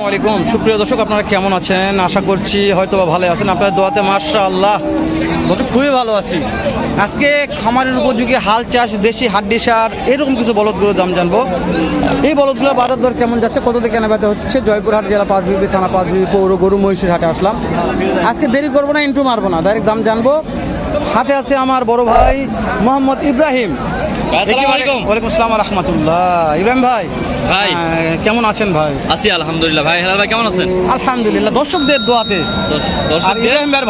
আসসালামু আলাইকুম। সুপ্রিয় দর্শক আপনারা কেমন আছেন? আশা করছি হয়তো বা ভালো আছেন। আপনার দোয়াতে মার্শা আল্লাহ দর্শক খুবই ভালো আছি। আজকে খামারের উপযোগী হাল চাষ দেশি হাড্ডি সার এরকম কিছু বলদগুলোর দাম জানব। এই বলদগুলোর বাজার দর কেমন যাচ্ছে? কত থেকে কেনা বেচা হচ্ছে? জয়পুরহাট জেলা পাঁচবিবি থানা পাঁচবিবি পৌর গরু মহিষের হাটে আসলাম। আজকে দেরি করব না ইন্টু মারবো না ডাইরেক্ট দাম জানব। হাতে আছে আমার বড় ভাই মোহাম্মদ ইব্রাহিম। আলাইকুম। ওয়ালাইকুম আসসালাম রহমতুল্লাহ। ইব্রাহিম ভাই ভাই। কেমন আছেন ভাই? আছি আলহামদুলিল্লাহ। ভাই হেলাল ভাই কেমন আছেন? আলহামদুলিল্লাহ দর্শকদের দোয়াতে। দর্শক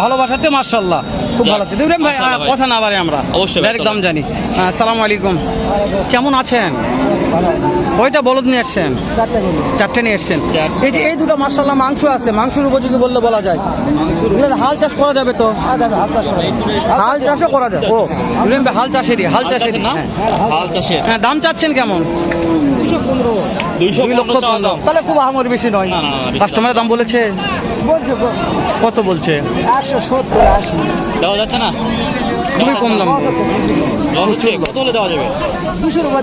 ভালোবাসাতে মার্শাল্লাহ খুব ভালো আছে। ইব্রাহিম ভাই। কথা না বারে আমরা। অবশ্যই ডাইরেক্ট দাম। জানি। আসসালামু আলাইকুম। কেমন আছেন? কয়টা বলদ নিয়ে এসছেন চারটে নিয়ে এসছেন এই যে এই দুটো মার্শাল্লাহ মাংস আছে। মাংসের উপযোগী বললে বলা যায়। হাল চাষ করা যাবে তো? হাল চাষও করা যায় ও ইব্রাহিম ভাই হাল চাষেরই হাল হাল চাষের না? হ্যাঁ। হাল চাষের। হ্যাঁ দাম চাচ্ছেন কেমন? দুইশো দুই লক্ষ পনেরো। তাহলে খুব আহামরি বেশি নয়। কাস্টমারের দাম বলেছে। কত বলছে? একশো সত্তর আশি। দেওয়া যাচ্ছে না? খুবই কম দাম। কত হলে দেওয়া যাবে? দুশোর উপর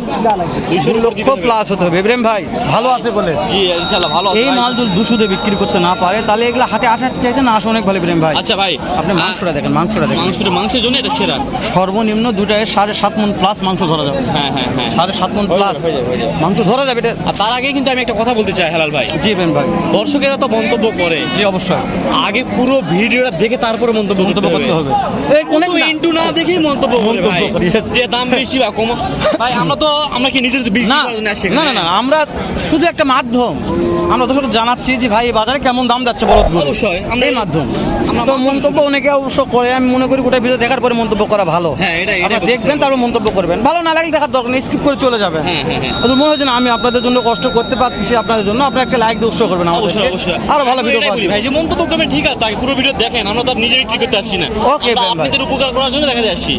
দুই লক্ষ প্লাস হতে হবে। ইব্রাহিম ভাই ভালো আছে বলে। জি ইনশাল্লাহ ভালো এই মাল যদি দুশোতে বিক্রি করতে না পারে তাহলে এগুলো হাটে আসার চাইতে না আসা অনেক ভালো ইব্রাহিম ভাই। আচ্ছা ভাই আপনি মাংসটা দেখেন মাংসটা দেখেন। মাংসটা মাংসের জন্য এটা সেরা। সর্বনিম্ন দুটায় সাড়ে সাত মন প্লাস মাংস ধরা যাবে। হ্যাঁ হ্যাঁ হ্যাঁ। সাড়ে সাত মন প্লাস। মাংস ধরা যাবে এটা আর তার আগে কিন্তু আমি একটা কথা বলতে চাই হেলাল ভাই। জি ইব্রাহিম ভাই। দর্শকেরা তো মন্তব্য করে জি অবশ্যই। আগে পুরো ভিডিওটা দেখে তারপরে মন্তব্য মন্তব্য করতে হবে। এই অনেক ইন্টু না দেখেই মন্তব্য মন্তব্য. যে দাম বেশি বা কম। ভাই আমরা তো আমরা কি নিজের না না না আমরা শুধু একটা মাধ্যম। আমরা দর্শক জানাচ্ছি যে ভাই বাজারে কেমন দাম যাচ্ছে বলদ অবশ্যই, আমরা- এই মাধ্যম। আমরা তো মন্তব্য অনেকে অবশ্য করে। আমি মনে করি গোটা ভিডিও দেখার পরে মন্তব্য করা ভালো। হ্যাঁ, আপনারা দেখবেন। তারপর মন্তব্য করবেন। ভালো না লাগলে দেখার দরকার নেই স্কিপ করে চলে যাবেন। হ্যাঁ, হ্যাঁ, হ্যাঁ। তো মনে হচ্ছে না আমি আপনাদের জন্য কষ্ট করতে পারতেছি আপনাদের জন্য। আপনারা একটা লাইক দিয়ে উৎসাহ করবেন অবশ্যই আমাদের অবশ্যই। আরও ভালো ভিডিও বলি ভাই যে মন্তব্য করবে ঠিক আছে তাকে পুরো ভিডিও দেখেন আমরা তো নিজেরই ঠিক করতে আসছি না। ওকে। আপনাদের উপকার করার জন্য দেখাতে আসছি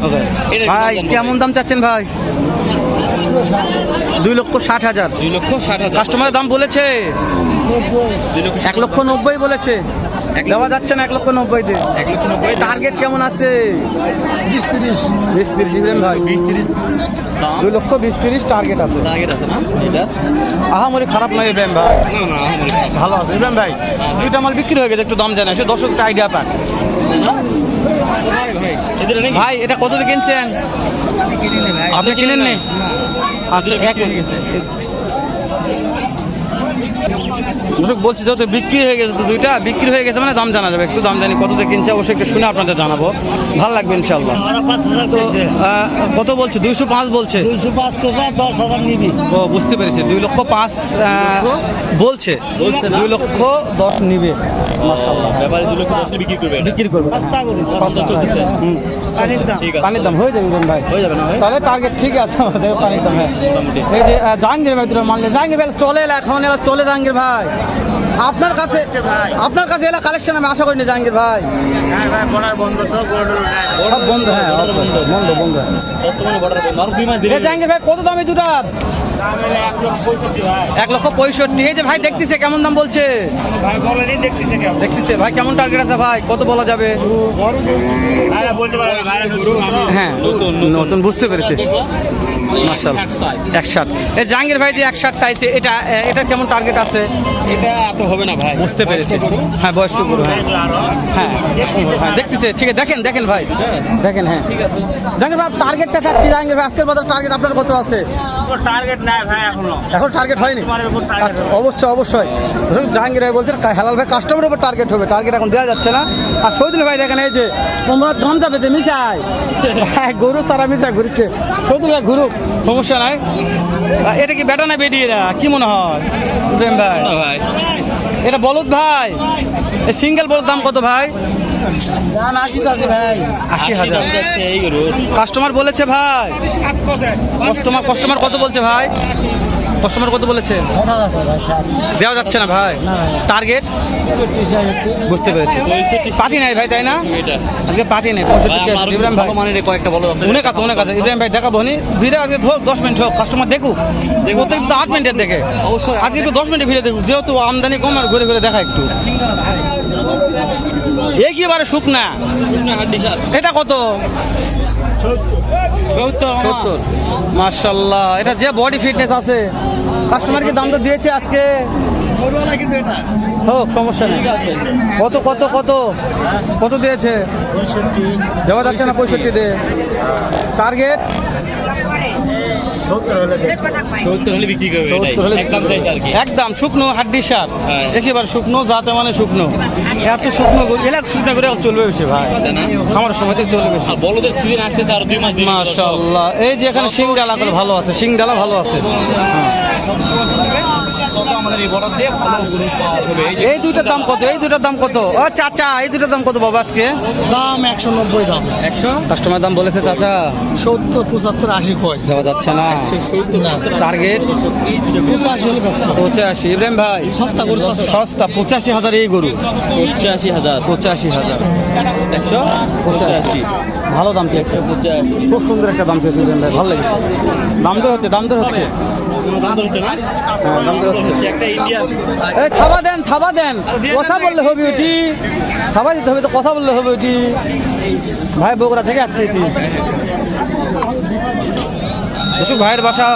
ভাই কেমন দাম চাচ্ছেন ভাই? দুই লক্ষ ষাট হাজার। দুই লক্ষ ষাট হাজার। কাস্টমারের দাম বলেছে। এক লক্ষ নব্বই বলেছে। দেওয়া যাচ্ছে না এক লক্ষ নব্বই এক লক্ষ নব্বই টার্গেট কেমন আছে? বিশ তিরিশ। বিশ তিরিশ ভাই। বিশ তিরিশ দুই লক্ষ বিশ তিরিশ টার্গেট আছে। টার্গেট আছে না? এটা আহামরি খারাপ নয় ইব্রাহিম ভাই। না না আমার খারাপ। ভালো আছে। ইব্রাহিম ভাই দুইটা মাল বিক্রি হয়ে গেছে একটু দাম জানাই। সে দর্শক একটা আইডিয়া পান ভাই, এটা কত দিয়ে কিনছেন? আপনি কিনেন নি আচ্ছা এক দর্শক বলছি যেহেতু বিক্রি হয়ে গেছে তো দুইটা বিক্রি হয়ে গেছে মানে দাম জানা যাবে। একটু দাম জানি কত দিয়ে কিনছে অবশ্যই একটু শুনে আপনাদের জানাব। ভালো লাগবে ইনশাল্লাহ তো কত বলছে? দুইশো পাঁচ বলছে। ও বুঝতে পেরেছি। দুই লক্ষ পাঁচ বলছে। দুই লক্ষ দশ নিবে। বিক্রি করবে। পানির দাম হয়ে যাবে ভাই। যাবে না তাহলে টার্গেট ঠিক আছে আমাদের পানির দাম হ্যাঁ। এই যে জাহাঙ্গীর ভাই দুটো মানলে। জাহাঙ্গীর ভাই চলে এলা এখন চলে জাহাঙ্গীর ভাই। আপনার কাছে আপনার কাছে এলা কালেকশন আমি আশা করিনি জাহাঙ্গীর ভাই। সব বন্ধ হ্যাঁ বন্ধ বন্ধ বন্ধ। জাহাঙ্গীর ভাই কত দামে দুটার এক লক্ষ পঁয়ষট্টি। এই যে ভাই দেখতেছে কেমন দাম বলছে? দেখতেছে ভাই কেমন টার্গেট আছে ভাই? কত বলা যাবে? হ্যাঁ নতুন, বুঝতে পেরেছে। এই জাহাঙ্গীর ভাই যে চাইছে এটা এটা কেমন টার্গেট আছে? এটা এত হবে না ভাই। বুঝতে পেরেছি। হ্যাঁ বয়স্ক গরু হ্যাঁ। হ্যাঁ হ্যাঁ দেখতেছে। ঠিক আছে দেখেন দেখেন ভাই। দেখেন হ্যাঁ। জাহাঙ্গীর ভাই টার্গেটটা জাহাঙ্গীর ভাই আজকের বাজার টার্গেট আপনার কত আছে? টার্গেট এখনও। এখন টার্গেট হয়নি? তোমার উপর target আচ্ছা, অবশ্যই অবশ্যই। ধরুন জাহাঙ্গীর ভাই বলছেন হেলাল ভাই কাস্টমারের উপর টার্গেট হবে টার্গেট এখন দেওয়া যাচ্ছে না। আর সৌদুল ভাই দেখেন এই যে তোমরা ধান যাবে যে মিশাই। হ্যাঁ, গরু সারা মিশাই ঘুরতে। সৌদুল ভাই ঘুরুক সমস্যা নাই। এটা কি বেটা না বেডি এরা কি মনে হয়? ভাই। ভাই। এটা বলদ ভাই? সিঙ্গেল বলদ দাম কত ভাই? দাম আছে ভাই। আশি হাজার। কাস্টমার বলেছে ভাই। কাস্টমার কাস্টমার কত বলছে ভাই? কাস্টমার কত বলেছে? দেওয়া যাচ্ছে না ভাই। টার্গেট বুঝতে পেরেছি। পার্টি নাই ভাই তাই না? আজকে পার্টি নেই পঁয়ষট্টি ইব্রাহিম ভাই ভালো মানের কয়েকটা বলো অনেক আছে অনেক আছে। ইব্রাহিম ভাই দেখাবো নি। ভিড়ে আজকে ধোক দশ মিনিট হোক কাস্টমার দেখুক। প্রত্যেক তো আট মিনিটের দেখে। অবশ্যই। আজকে একটু দশ মিনিট ভিড়ে দেখুক যেহেতু আমদানি কম আর ঘুরে ঘুরে দেখা একটু। একেবারে শুকনা। এটা কত? সত্তর মার্শাল্লাহ এটা যে বডি ফিটনেস আছে কাস্টমারকে দাম তো দিয়েছে আজকে। হোক সমস্যা নেই। কত কত কত? কত দিয়েছে? দেওয়া যাচ্ছে না পঁয়ষট্টি। টার্গেট সত্তর হলে বিক্রি করবে এটাই। সত্তর হলে একদম চাইছে আর কি। একদম শুকনো হাড্ডি সাপ হ্যাঁ। একেবারে শুকনো যাতে মানে শুকনো। এত শুকনো এলাক শুকনো করে চলবে বেশি ভাই। খামার আমার সময় থেকে চলবে বেশি। আর বলদের সিজন আসতেছে আর দুই মাস মাশাআল্লাহ। এই যে এখানে শিং ডালা করে ভালো আছে শিং ডালা ভালো আছে। আমাদের এই বলদ দিয়ে ভালো গরু পাওয়া হবে। এই দুইটার দাম কত? এই দুইটার দাম কত? ও চাচা এই দুইটার দাম কত বাবা আজকে? দাম একশো নব্বই দাম। একশো? কাস্টমার দাম বলেছে চাচা। সত্তর পঁচাত্তর আশি কয়? দেওয়া যাচ্ছে না। টার্গেট পঁচাশি ইব্রাহিম ভাই সস্তা গরু সস্তা। পঁচাশি হাজার এই গরু। পঁচাশি হাজার। পঁচাশি হাজার। একশো? পঁচাশি। ভালো দাম চেয়েছে খুব সুন্দর একটা দাম চেয়েছে ইব্রাহিম ভাই। ভালো লেগেছে। দাম দর হচ্ছে দাম দর হচ্ছে। দাম দর হচ্ছে না? হ্যাঁ দাম দর হচ্ছে। থাবা দেন থাবা দেন। কথা বললে হবে ওটি। থাবা দিতে হবে তো কথা বললে হবে ওটি। ভাই বগুড়া থেকে আসছে এটি। ভাইয়ের বাসা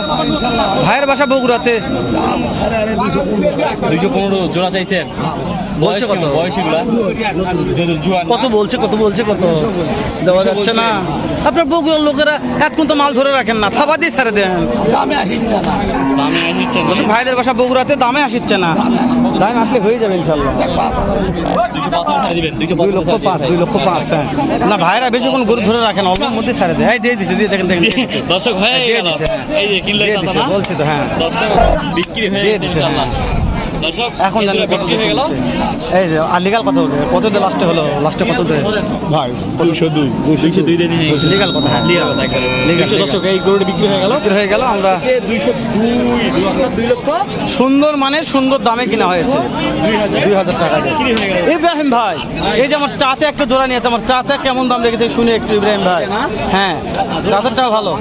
ভাইয়ের বাসা বগুড়াতে। দুইশো পনেরো জোড়া চাইছেন। বলছে কত? বয়সীগুলা কত বলছে? কত বলছে? কত? দেওয়া যাচ্ছে না। আপনার বগুড়ার লোকেরা এতক্ষণ তো মাল ধরে রাখেন না। থাবা দিয়ে ছেড়ে দেন। দামে আসিচ্ছে না। ভাইদের বাসা বগুড়াতে দামে আসিচ্ছে না। দাম আসলে হয়ে যাবে ইনশাল্লাহ। দুই লক্ষ পাঁচ দুই লক্ষ পাঁচ হ্যাঁ। না ভাইরা বেশিক্ষণ গরু ধরে রাখেন অল্পের মধ্যে ছেড়ে দেয়। এই দিয়ে দিছে দিয়ে দেখেন দেখেন দর্শক হয়ে গেল হ্যাঁ। এই যে কিনলে দিছে, বলছি তো হ্যাঁ। দর্শক বিক্রি হয়ে গেছে এখন জানি হয়ে এই যে আর লিগাল কত হবে কত দিয়ে লাস্টে হলো? লাস্টে কত দিয়ে ভাই দুইশো দুই। দুইশো দুই। দিয়ে দিন। লিগাল কথা হ্যাঁ। লিগাল, দর্শক এই গরুটা বিক্রি হয়ে গেল। বিক্রি হয়ে গেল আমরা দুইশো দুই দুই লক্ষ সুন্দর মানে সুন্দর দামে কিনা হয়েছে। দুই হাজার। টাকা দিয়ে। ইব্রাহিম ভাই এই যে আমার চাচা একটা জোড়া নিয়েছে আমার চাচা কেমন দাম রেখেছে শুনে একটু ইব্রাহিম ভাই। হ্যাঁ চাচারটাও ভালো।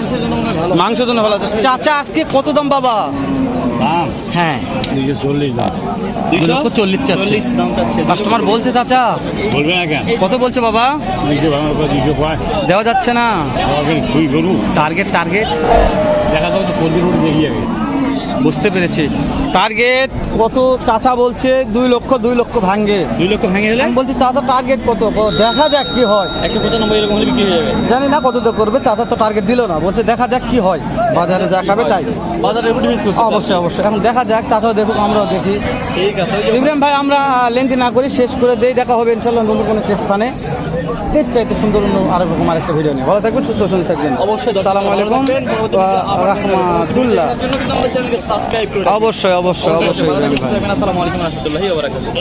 মাংসের জন্য ভালো। আছে চাচা আজকে কত দাম বাবা? হ্যাঁ। চল্লিশ লক্ষ চল্লিশ চাচ্ছে। চল্লিশ দাম কাস্টমার বলছে চাচা। বলবে কত বলছে বাবা? দেওয়া যাচ্ছে না। টার্গেট টার্গেট দেখা যাবে বুঝতে পেরেছি। টার্গেট কত? চাচা বলছে দুই লক্ষ দুই লক্ষ ভাঙ্গে দুই লক্ষ ভেঙে গেলে আমি বলছি চাচা টার্গেট কত? দেখা যাক কি হয়। একশো পঁচানব্বই এরকম হলে বিক্রি হয়ে যাবে। জানি না কত তো করবে চাচা তো টার্গেট দিল না। বলছে দেখা যাক কি হয়। বাজারে যা খাবে তাই। বাজারে অবশ্যই অবশ্যই। এখন দেখা যাক চাচাও দেখুক আমরাও দেখি। ঠিক আছে ইব্রাহিম ভাই আমরা লেনদেন না করি শেষ করে দেই দেখা হবে ইনশাল্লাহ নতুন কোনো স্থানে। এর চাইতে সুন্দর অন্য আরও রকম আরেকটা ভিডিও নিয়ে। ভালো থাকবেন সুস্থ সুন্দর থাকবেন। অবশ্যই সালাম আলাইকুম। রহমাতুল্লাহ। অবশ্যই অবশ্যই অবশ্যই আসসালামু আলাইকুম রহমতুল্লাহি ওয়া বারাকাতুহু।